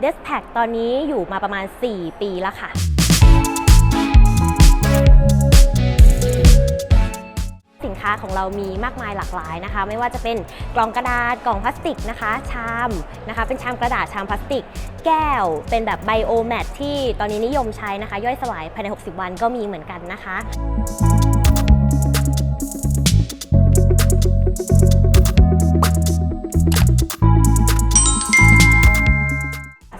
เดสแพคตอนนี้อยู่มาประมาณ 4 ปีแล้วค่ะ สินค้าของเรามีมากมายหลากหลายนะคะ ไม่ว่าจะเป็นกล่องกระดาษกล่องพลาสติกนะคะ ชามนะคะ เป็นชามกระดาษชามพลาสติก แก้ว เป็นแบบไบโอแมทที่ตอนนี้นิยมใช้นะคะ ย่อยสลายภายใน 60 วันก็มีเหมือนกันนะคะ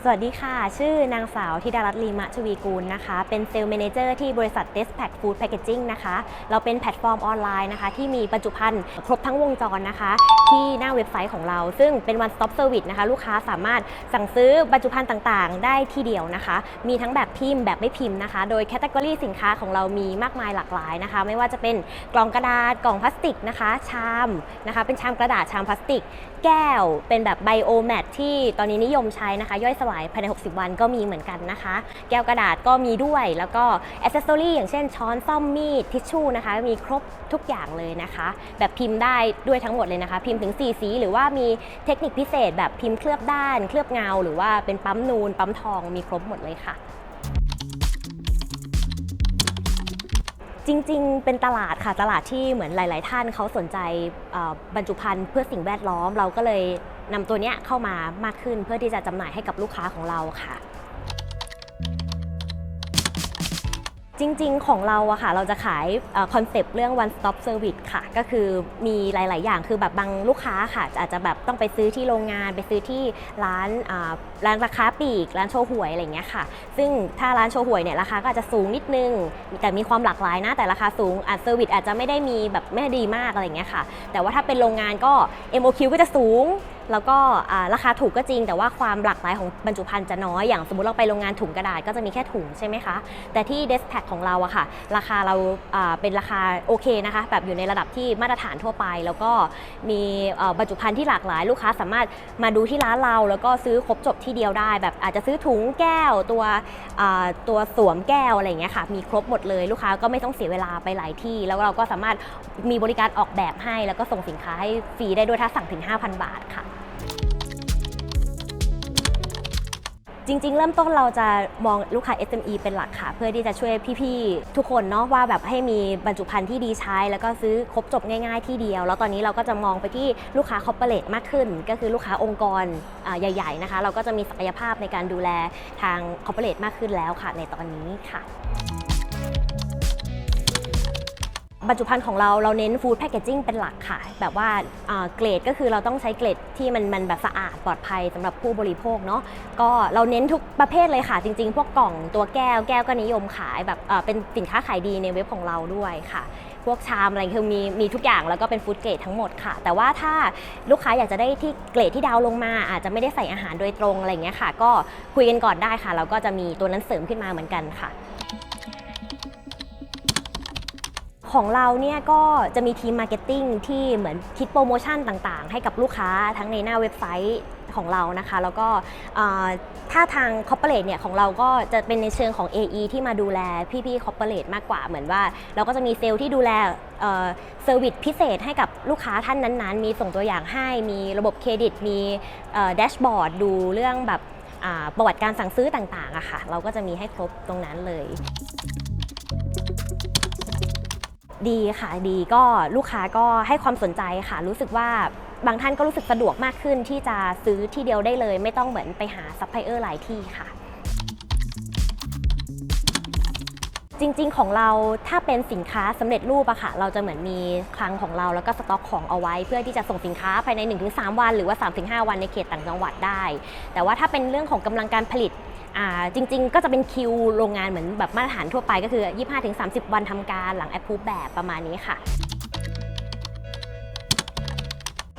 สวัสดีค่ะ ชื่อนางสาวธิดารัตน์ลีมะชวีกูลนะคะ เป็นเซลล์แมนเจอร์ที่บริษัท d e s p a c Food Packaging นะคะ เราเป็นแพลตฟอร์มออนไลน์นะคะ ที่มีบรรจุภัณฑ์ครบทั้งวงจรนะคะ ที่หน้าเว็บไซต์ของเรา ซึ่งเป็น one stop service นะคะ ลูกค้าสามารถสั่งซื้อบรรจุภัณฑ์ต่างๆ ได้ที่เดียวนะคะ มีทั้งแบบพิมพ์แบบไม่พิมพ์นะคะ โดยแคตตากรีสินค้าของเรามีมากมายหลากหลายนะคะ ไม่ว่าจะเป็นกล่องกระดาษกล่องพลาสติกนะคะ ชามนะคะ เป็นชามกระดาษชามพลาสติก แก้ว เป็นแบบไบโอแมทที่ตอนนี้นิยมใช้นะคะ ย่อยสลายภายใน 60 วันก็มีเหมือนกันนะคะ แก้วกระดาษก็มีด้วย แล้วก็อ c เซสซอรี่อย่างเช่นช้อนซ่อมมีดทิชชู่นะคะ มีครบทุกอย่างเลยนะคะ แบบพิมพ์ได้ด้วยทั้งหมดเลยนะคะ พิมพ์ถึง 4 สี หรือว่ามีเทคนิคพิเศษ แบบพิมพ์เคลือบด้าน เคลือบเงา หรือว่าเป็นปั๊มนูน ปั๊มทองมีครบหมดเลยค่ะจริง ๆ เป็นตลาดค่ะ ตลาดที่เหมือนหลาย ๆ ท่านเขาสนใจบรรจุภัณฑ์เพื่อสิ่งแวดล้อมเราก็เลย นำตัวเนี้ยเข้ามามากขึ้นเพื่อที่จะจำหน่ายให้กับลูกค้าของเราค่ะ จริงๆ ของเราอะค่ะ เราจะขายคอนเซปต์เรื่อง one stop service ค่ะ ก็คือมีหลาย ๆ อย่างคือแบบบางลูกค้าค่ะ อาจจะแบบต้องไปซื้อที่โรงงาน ไปซื้อที่ร้านร้านราคาปลีก ร้านโชว์หวยอะไรเงี้ยค่ะ ซึ่งถ้าร้านโชว์หวยเนี่ยราคาก็อาจจะสูงนิดนึง แต่มีความหลากหลายนะ แต่ราคาสูงอาจเซอร์วิสอาจจะไม่ได้มีแบบไม่ดีมากอะไรเงี้ยค่ะ แต่ว่าถ้าเป็นโรงงานก็ MOQ ก็จะสูง แล้วก็ราคาถูกก็จริง แต่ว่าความหลากหลายของบรรจุภัณฑ์จะน้อยอย่างสมมติเราไปโรงงานถุงกระดาษก็จะมีแค่ถุงใช่ไหมคะ แต่ที่ d e s p a c ของเราอะค่ะ ราคาเราเป็นราคาโอเคนะคะ แบบอยู่ในระดับที่มาตรฐานทั่วไป แล้วก็มีบรรจุภัณฑ์ที่หลากหลายลูกค้าสามารถมาดูที่ร้านเรา แล้วก็ซื้อครบจบที่เดียวได้ แบบอาจจะซื้อถุงแก้วตัวตัวสวมแก้วอะไรอย่างเงี้ยค่ะมีครบหมดเลยลูกค้าก็ไม่ต้องเสียเวลาไปหลายที่ แล้วเราก็สามารถมีบริการออกแบบให้ แล้วก็ส่งสินค้าให้ฟรีได้ด้วยถ้าสั่งถึง 5,000 บาทค่ะ จริง ๆ เริ่มต้นเราจะมองลูกค้า SME เป็นหลักค่ะ เพื่อที่จะช่วยพี่ๆ ทุกคนเนาะว่าแบบให้มีบรรจุภัณฑ์ที่ดีใช้ แล้วก็ซื้อครบจบง่ายๆที่เดียว แล้วตอนนี้เราก็จะมองไปที่ลูกค้าคอร์เปอเรทมากขึ้น ก็คือลูกค้าองค์กรใหญ่ ๆ นะคะ เราก็จะมีศักยภาพในการดูแลทางคอร์เปอเรทมากขึ้นแล้วค่ะ ในตอนนี้ค่ะ บรรจุภัณฑ์ของเราเราเน้นฟู้ดแพ c เกจิ้งเป็นหลักค่ะ แบบว่าเกรดก็คือเราต้องใช้เกรดที่มันมันแบบสะอาดปลอดภัยสำหรับผู้บริโภคเนาะก็เราเน้นทุกประเภทเลยค่ะ จริง ๆ พวกกล่องตัวแก้วแก้วก็นิยมขายแบบเป็นสินค้าขายดีในเว็บของเราด้วยค่ะพวกชามอะไรคือมีมีทุกอย่างแล้วก็เป็นฟู้ดเกรดทั้งหมดค่ะ แต่ว่าถ้าลูกค้าอยากจะได้ที่เกรดที่ดาวลงมา อาจจะไม่ได้ใส่อาหารโดยตรงอะไรเงี้ยค่ะ ก็คุยกันก่อนได้ค่ะ เราก็จะมีตัวนั้นเสริมขึ้นมาเหมือนกันค่ะ ของเราเนี่ยก็จะมีทีมมาร์เก็ตติ้งที่เหมือนคิดโปรโมชั่นต่างๆ ให้กับลูกค้าทั้งในหน้าเว็บไซต์ของเรานะคะ แล้วก็ถ้าทางคอร์เปอเรทเนี่ยของเราก็จะเป็นในเชิงของ AE ที่มาดูแลพี่ๆคอร์เปอเรทมากกว่าเหมือนว่า เราก็จะมีเซลล์ที่ดูแลเซอร์วิสพิเศษให้กับลูกค้าท่านนั้นๆ มีส่งตัวอย่างให้ มีระบบเครดิต มีแดชบอร์ดดูเรื่องแบบประวัติการสั่งซื้อต่างๆอะค่ะ เราก็จะมีให้ครบตรงนั้นเลย ดีค่ะดีก็ลูกค้าก็ให้ความสนใจค่ะ รู้สึกว่าบางท่านก็รู้สึกสะดวกมากขึ้นที่จะซื้อที่เดียวได้เลย ไม่ต้องเหมือนไปหาซัพพลายเออร์หลายที่ค่ะ จริงๆ ของเราถ้าเป็นสินค้าสำเร็จรูปอะค่ะ เราจะเหมือนมีคลังของเราแล้วก็สต็อกของเอาไว้ เพื่อที่จะส่งสินค้าภายใน 1-3 วัน หรือว่า 3-5 วันในเขตต่างจังหวัดได้ แต่ว่าถ้าเป็นเรื่องของกำลังการผลิตอ่าจริง ๆ ก็จะเป็นคิวโรงงานเหมือนแบบมาตรฐานทั่วไปก็คือ 25-30 วันทำการหลังแอปพูแบบประมาณนี้ค่ะ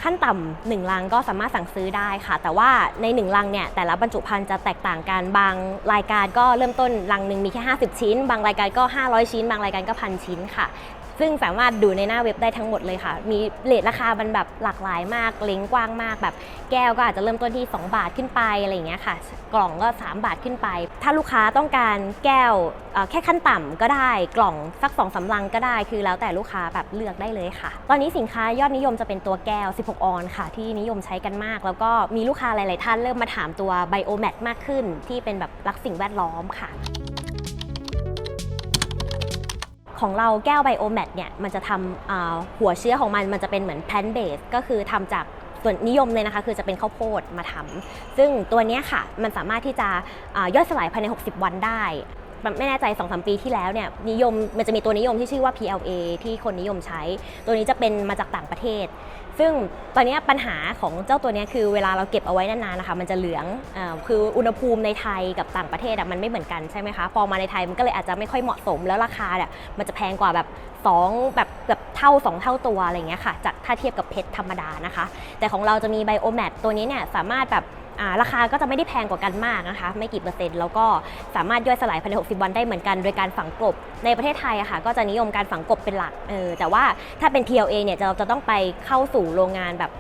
ขั้นต่ำหนึ่งลังก็สามารถสั่งซื้อได้ค่ะ แต่ว่าในหนึ่งลังเนี่ยแต่ละบรรจุภัณฑ์จะแตกต่างกันบางรายการก็เริ่มต้นลังหนึ่งมีแค่ 50 ชิ้น บางรายการก็ 500 ชิ้น บางรายการก็พันชิ้นค่ะ ซึ่งสามารถดูในหน้าเว็บได้ทั้งหมดเลยค่ะ มีเลทราคามันแบบหลากหลายมาก เล้งกว้างมาก แบบแก้วก็อาจจะเริ่มต้นที่ 2 บาทขึ้นไปอะไรอย่างเงี้ยค่ะ กล่องก็ 3 บาทขึ้นไป ถ้าลูกค้าต้องการแก้วแค่ขั้นต่ำก็ได้กล่องสัก2องสำลังก็ได้ คือแล้วแต่ลูกค้าแบบเลือกได้เลยค่ะ ตอนนี้สินค้ายอดนิยมจะเป็นตัวแก้ว 16 ออนค่ะ ที่นิยมใช้กันมาก แล้วก็มีลูกค้าหลาย ๆ ท่านเริ่มมาถามตัวไบโอแมทมากขึ้น ที่เป็นแบบรักสิ่งแวดล้อมค่ะ ของเราแก้วไบโอแมทเนี่ยมันจะทำหัวเชื้อของมันมันจะเป็นเหมือนแพนเบสก็คือทำจากส่วนนิยมเลยนะคะคือจะเป็นข้าวโพดมาทำซึ่งตัวนี้ค่ะมันสามารถที่จะย่อยสลายภายใน 60 วันได้ ไม่แน่ใจ2-3ปีที่แล้วเนี่ยนิยมมันจะมีตัวนิยมที่ชื่อว่า PLA ที่คนนิยมใช้ ตัวนี้จะเป็นมาจากต่างประเทศ ซึ่งตอนนี้ปัญหาของเจ้าตัวนี้คือเวลาเราเก็บเอาไว้นานๆนะคะมันจะเหลืองอคืออุณหภูมิในไทยกับต่างประเทศอะมันไม่เหมือนกันใช่ไหมคะพอมาในไทยมันก็เลยอาจจะไม่ค่อยเหมาะสมแล้วราคาเนี่ยมันจะแพงกว่าแบบ2แบบแบบเท่า 2 เท่าตัวอะไรอย่างเงี้ยค่ะจากถ้าเทียบกับเพชรธรรมดานะคะ แต่ของเราจะมีไบโอแมทตัวนี้เนี่ยสามารถแบบ ราคาก็จะไม่ได้แพงกว่ากันมากนะคะ ไม่กี่เปอร์เซ็นต์แล้วก็สามารถย่อยสลายภายใน 60 วันได้เหมือนกันโดยการฝังกลบ ในประเทศไทยอะค่ะก็จะนิยมการฝังกลบเป็นหลักเออแต่ว่าถ้าเป็น PLA เนี่ยเราจะต้องไปเข้าสู่โรงงานแบบ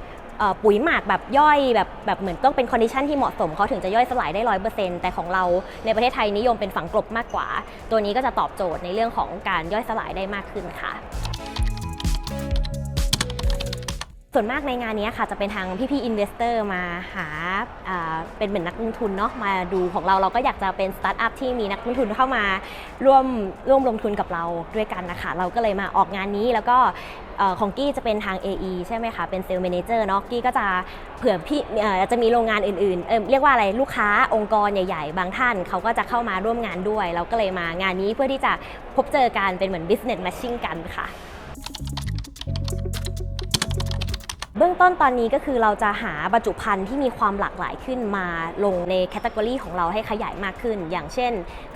ปุ๋ยหมักแบบย่อยแบบแบบเหมือนต้องเป็นคอนดิชันที่เหมาะสมเขาถึงจะย่อยสลายได้ร้อยเปอร์เซ็นต์แต่ของเราในประเทศไทยนิยมเป็นฝังกลบมากกว่า ตัวนี้ก็จะตอบโจทย์ในเรื่องของการย่อยสลายได้มากขึ้นค่ะ ส่วนมากในงานนี้ค่ะจะเป็นทางพี่ๆอินเวสเตอร์มาหาเป็นเหมือนนักลงทุนเนาะมาดูของเราเราก็อยากจะเป็นสตาร์ทอัพที่มีนักลงทุนเข้ามาร่วมร่วมลงทุนกับเราด้วยกันนะคะ เราก็เลยมาออกงานนี้แล้วก็ของกี้จะเป็นทาง AE ใช่ไหมคะ เป็นเซลล์ a ม a เจอร์เนาะกี้ก็จะเผื่อพี่จะมีโรงงานอื่นๆเออเรียกว่าอะไรลูกค้าองค์กรใหญ่ๆ บางท่านเขาก็จะเข้ามาร่วมงานด้วย เราก็เลยมางานนี้เพื่อที่จะพบเจอกันเป็นเหมือน business matching กันค่ะ เบื้องต้นตอนนี้ก็คือเราจะหาบรรจุภัณฑ์ที่มีความหลากหลายขึ้นมาลงในแคตตากรีของเราให้ขยายมากขึ้น อย่างเช่น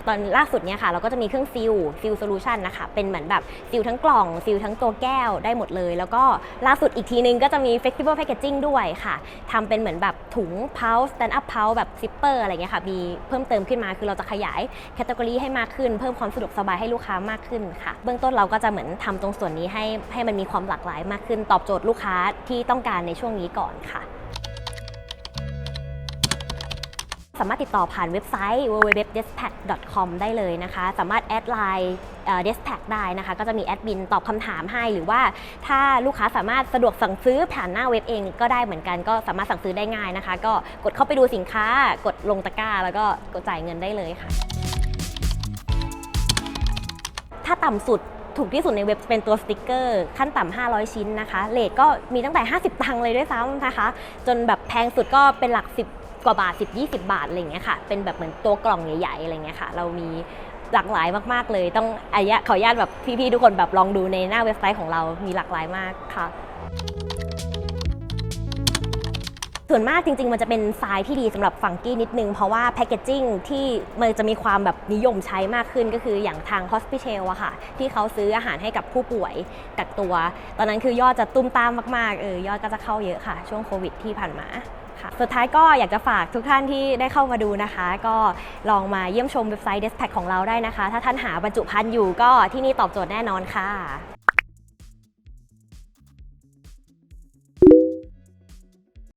ตอนล่าสุดเนี่ยค่ะ เราก็จะมีเครื่องซิลซิลโซลูชันนะคะ เป็นเหมือนแบบซิลทั้งกล่องซิลทั้งตัวแก้วได้หมดเลย แล้วก็ล่าสุดอีกทีนึงก็จะมี flexible packaging ด้วยค่ะทำเป็นเหมือนแบบถุง pouch stand up pouch แบบ zipper อะไรเงี้ยค่ะ มีเพิ่มเติมขึ้นมาคือเราจะขยายแคตตากรีให้มากขึ้น เพิ่มความสะดวกสบายให้ลูกค้ามากขึ้นค่ะ เบื้องต้นเราก็จะเหมือนทำตรงส่วนนี้ให้ให้มันมีความหลากหลายมากขึ้น ตอบโจทย์ลูกค้าที่ต้องการในช่วงนี้ก่อนค่ะ สามารถติดต่อผ่านเว็บไซต์ www.despatch.com ได้เลยนะคะ สามารถแอดไลน์เอ่อ Despatch ได้นะคะ ก็จะมีแอดมินตอบคำถามให้ หรือว่าถ้าลูกค้าสามารถสะดวกสั่งซื้อผ่านหน้าเว็บเองก็ได้เหมือนกันก็สามารถสั่งซื้อได้ง่ายนะคะ ก็กดเข้าไปดูสินค้ากดลงตะกร้า แล้วก็กดจ่ายเงินได้เลยค่ะ ถ้าต่ำสุดถูกที่สุดในเว็บเป็นตัวสติกเกอร์ ขั้นต่ำ500 ชิ้นนะคะเลทก็มีตั้งแต่ 50 ตังค์เลยด้วยซ้ำนะคะ จนแบบแพงสุดก็เป็นหลัก 10 กว่าบาท 10 20 บาทอะไรเงี้ยค่ะ เป็นแบบเหมือนตัวกล่องใหญ่ๆอะไรเงี้ยค่ะ เรามีหลากหลายมากๆเลย ต้องอายะขออนุญาตแบบพี่ๆทุกคนแบบลองดูในหน้าเว็บไซต์ของเรามีหลากหลายมากค่ะส่วนมากจริง ๆ มันจะเป็นทรายที่ดีสำหรับฟังกี้นิดนึง เพราะว่าแพคเกจจิ้งที่มันจะมีความแบบนิยมใช้มากขึ้นก็คืออย่างทาง Hospital อะค่ะ ที่เขาซื้ออาหารให้กับผู้ป่วยกักตัว ตอนนั้นคือยอดจะตุ้มตามมากๆเออยอดก็จะเข้าเยอะค่ะ ช่วงโควิดที่ผ่านมา ค่ะ สุดท้ายก็อยากจะฝากทุกท่านที่ได้เข้ามาดูนะคะ ก็ลองมาเยี่ยมชมเว็บไซต์ d e s p a c ของเราได้นะคะ ถ้าท่านหาบรรจุภัณฑ์อยู่ก็ที่นี่ตอบโจทย์แน่นอนค่ะ